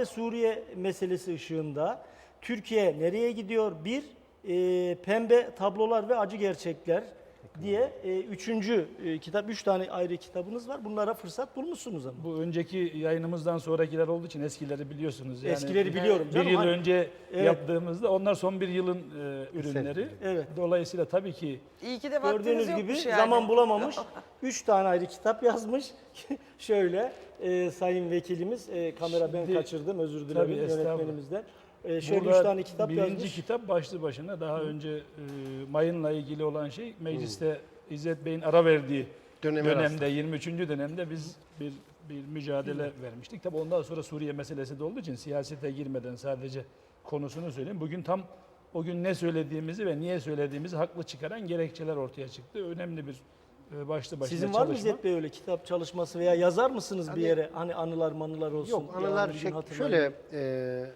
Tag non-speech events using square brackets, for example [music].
ve Suriye meselesi ışığında Türkiye nereye gidiyor? Bir, e, pembe tablolar ve acı gerçekler diye e, üçüncü e, kitap, üç tane ayrı kitabınız var. Bunlara fırsat bulmuşsunuz ama. Bu önceki yayınımızdan sonrakiler olduğu için eskileri biliyorsunuz. Yani Eskileri biliyorum Bir canım. yıl Hani- önce Evet. yaptığımızda onlar son bir yılın e, ürünleri. Evet. Dolayısıyla tabii ki İyi ki de vaktiniz Gördüğünüz gibi yokmuş yani. zaman bulamamış. [laughs] Üç tane ayrı kitap yazmış. [laughs] Şöyle e, sayın vekilimiz, e, kamera ben Şimdi- kaçırdım özür Tabii, dilerim estağfurullah. yönetmenimizden. E, şöyle burada üç tane kitap birinci yazmış. kitap başlı başına daha önce e, mayınla ilgili olan şey mecliste İzzet Bey'in ara verdiği Döneme dönemde 23. dönemde biz bir bir mücadele vermiştik. Tabii ondan sonra Suriye meselesi de olduğu için siyasete girmeden sadece konusunu söyleyeyim. Bugün tam o gün ne söylediğimizi ve niye söylediğimizi haklı çıkaran gerekçeler ortaya çıktı. Önemli bir e, başlı başına Sizin var mı çalışma. İzzet Bey öyle kitap çalışması veya yazar mısınız bir Hani- yere? Hani anılar manılar olsun. Yok anılar yarın bir şey, gün hatırlayın. şöyle e,